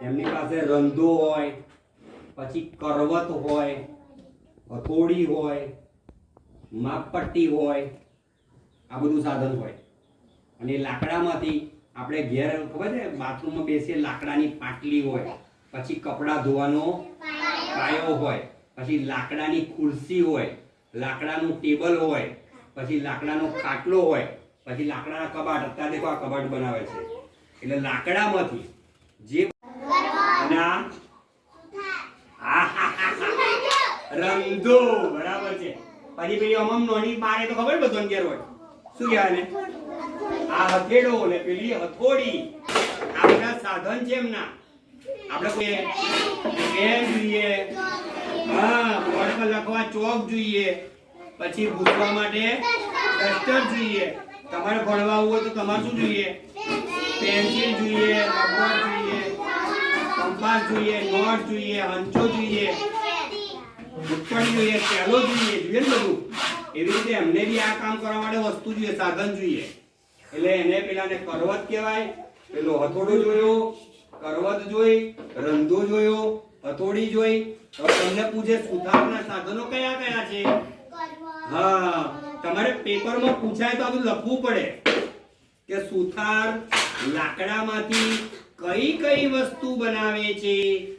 પાસે રંધો હોય, પછી કરવત હોય હથોડી હોય માપપટ્ટી હોય, આ બધું સાધન હોય. અને લાકડામાંથી આપણે ઘેર, ખબર છે, બાથરૂમમાં બેસીએ લાકડાની પાટલી હોય, પછી કપડાં ધોવાનો પાયો હોય, પછી લાકડાની ખુરશી હોય, લાકડાનું ટેબલ હોય, પછી લાકડાનો ખાટલો હોય, પછી લાકડાના કબાટ. અત્યારે દેખો આ કબાટ બનાવે છે. એટલે લાકડામાંથી જે રંધો બરાબર છે. પછી પેલી અમમ નોની મારે તો ખબર બધો ઘેર શું કહેવાય ને હથેડો ને પેલી હથોડી. આ જોઈએ. હા બોર્ડ લખવા ચોક જોઈએ. પછી ભૂસવા માટે ડસ્ટર જોઈએ. તમારે ભણવા હોય તો તમારે શું જોઈએ? પેન્સિલ જોઈએ, રબર જોઈએ. કંપાસ જોઈએ નોટ જોઈએ, હંચો જોઈએ ઉત્પન્ન જોઈએ પેલો જોઈએ જોઈએ ને બધું. એવી રીતે એમને બી આ કામ કરવા માટે વસ્તુ જોઈએ, સાધન જોઈએ. એટલે એને પેલાને કરવત કહેવાય, પેલો હથોડો જોયો કરવત જોઈ, રંધો જોયો, હથોડી જોઈ હવે તમને પૂછે સુથારના સાધનો કયા કયા છે? હા, તમારે પેપરમાં પૂછાય તો બધું લખવું પડે કે સુથાર લાકડામાંથી કઈ કઈ વસ્તુ બનાવે છે?